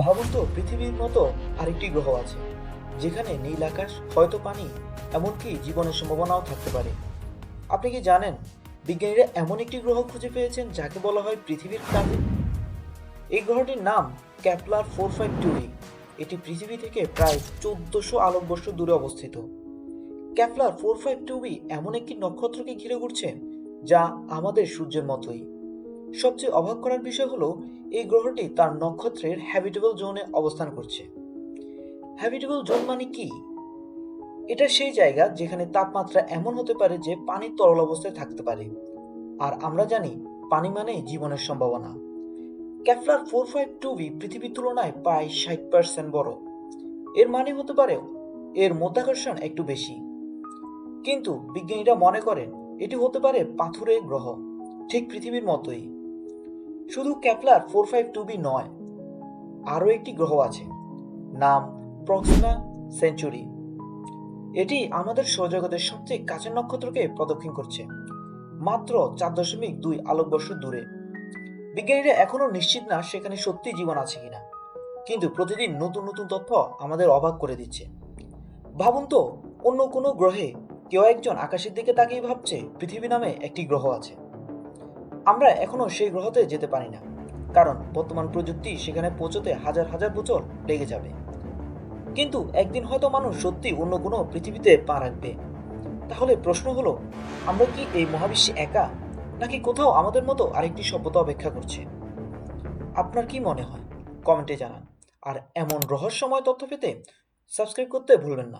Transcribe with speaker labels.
Speaker 1: ভাবুন তো পৃথিবীর মতো আরেকটি গ্রহ আছে, যেখানে নীল আকাশ, হয়তো পানি, এমনকি জীবনের সম্ভাবনাও থাকতে পারে। আপনি কি জানেন, বিজ্ঞানীরা এমন একটি গ্রহ খুঁজে পেয়েছেন যাকে বলা হয় পৃথিবীর কাঁধে এই গ্রহটির নাম ক্যাপলার ফোর ফাইভ টু এটি পৃথিবী থেকে প্রায় চোদ্দশো আলোকবর্ষ দূরে অবস্থিত। ক্যাপলার ফোর ফাইভ টু এমন একটি নক্ষত্রকে ঘিরে ঘুরছে যা আমাদের সূর্যের মতোই। সবচেয়ে অবাক করার বিষয় হলো, এই গ্রহটি তার নক্ষত্রের হ্যাবিটেবল জোনে অবস্থান করছে। হ্যাবিটেবল জোন মানে কি? এটা সেই জায়গা যেখানে তাপমাত্রা এমন হতে পারে যে পানি তরল অবস্থায় থাকতে পারে। আর আমরা জানি, পানি মানেই জীবনের সম্ভাবনা। Kepler four five two b পৃথিবীর তুলনায় প্রায় ষাট পার্সেন্ট বড়। এর মানে হতে পারে, এর মধ্যাকর্ষণ একটু বেশি। কিন্তু বিজ্ঞানীরা মনে করেন, এটি হতে পারে পাথুরে গ্রহ, ঠিক পৃথিবীর মতোই। শুধু Kepler four five two b নয়, আরও একটি গ্রহ আছে, নাম প্রক্সিমা সেঞ্চুরি এটি আমাদের সৌরজগতের সবচেয়ে কাছের নক্ষত্রকে প্রদক্ষিণ করছে, মাত্র চার দশমিক দুই আলোকবর্ষ দূরে। বিজ্ঞানীরা এখনও নিশ্চিত না সেখানে সত্যি জীবন আছে কিনা, কিন্তু প্রতিদিন নতুন নতুন তথ্য আমাদের অবাক করে দিচ্ছে। ভাবুন তো, অন্য কোনো গ্রহে কেউ একজন আকাশের দিকে তাকিয়ে ভাবছে, পৃথিবী নামে একটি গ্রহ আছে। আমরা এখনও সেই গ্রহতে যেতে পারি না। কারণ বর্তমান প্রযুক্তি সেখানে পৌঁছতে হাজার হাজার বছর লেগে যাবে। কিন্তু একদিন হয়তো মানুষ সত্যি অন্য কোনো পৃথিবীতে পা রাখবে। তাহলে প্রশ্ন হলো, আমরা কি এই মহাবিশ্বে একা, নাকি কোথাও আমাদের মতো আরেকটি সভ্যতা অপেক্ষা করছে? আপনার কি মনে হয়? কমেন্টে জানান। আর এমন রহস্যময় তথ্য পেতে সাবস্ক্রাইব করতে ভুলবেন না।